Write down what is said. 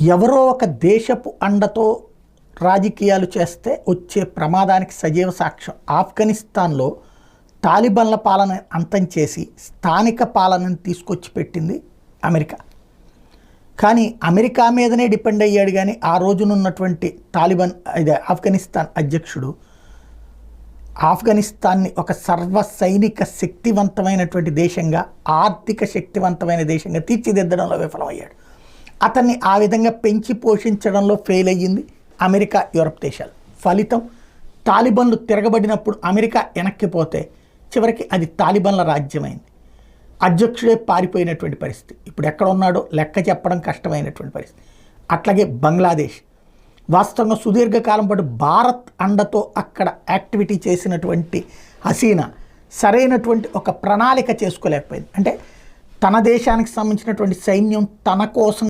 ఎవరో ఒక దేశపు అండతో రాజకీయాలు చేస్తే వచ్చే ప్రమాదానికి సజీవ సాక్ష్యం. ఆఫ్ఘనిస్తాన్లో తాలిబన్ల పాలన అంతం చేసి స్థానిక పాలనను తీసుకొచ్చి పెట్టింది అమెరికా. కానీ అమెరికా మీదనే డిపెండ్ అయ్యాడు కానీ ఆ రోజునున్నటువంటి తాలిబాన్ ఇదే ఆఫ్ఘనిస్తాన్ అధ్యక్షుడు ఆఫ్ఘనిస్తాన్ని ఒక సర్వ సైనిక శక్తివంతమైనటువంటి దేశంగా ఆర్థిక శక్తివంతమైన దేశంగా తీర్చిదిద్దడంలో విఫలమయ్యాడు. అతన్ని ఆ విధంగా పెంచి పోషించడంలో ఫెయిల్ అయ్యింది అమెరికా యూరప్ దేశాలు. ఫలితం తాలిబన్లు తిరగబడినప్పుడు అమెరికా వెనక్కిపోతే చివరికి అది తాలిబన్ల రాజ్యమైంది. అధ్యక్షుడే పారిపోయినటువంటి పరిస్థితి. ఇప్పుడు ఎక్కడ ఉన్నాడో లెక్క చెప్పడం కష్టమైనటువంటి పరిస్థితి. అట్లాగే బంగ్లాదేశ్. వాస్తవంగా సుదీర్ఘకాలం పాటు భారత్ అండతో అక్కడ యాక్టివిటీ చేసినటువంటి హసీనా సరైనటువంటి ఒక ప్రణాళిక చేసుకోలేకపోయింది. అంటే తన దేశానికి సంబంధించినటువంటి సైన్యం తన కోసం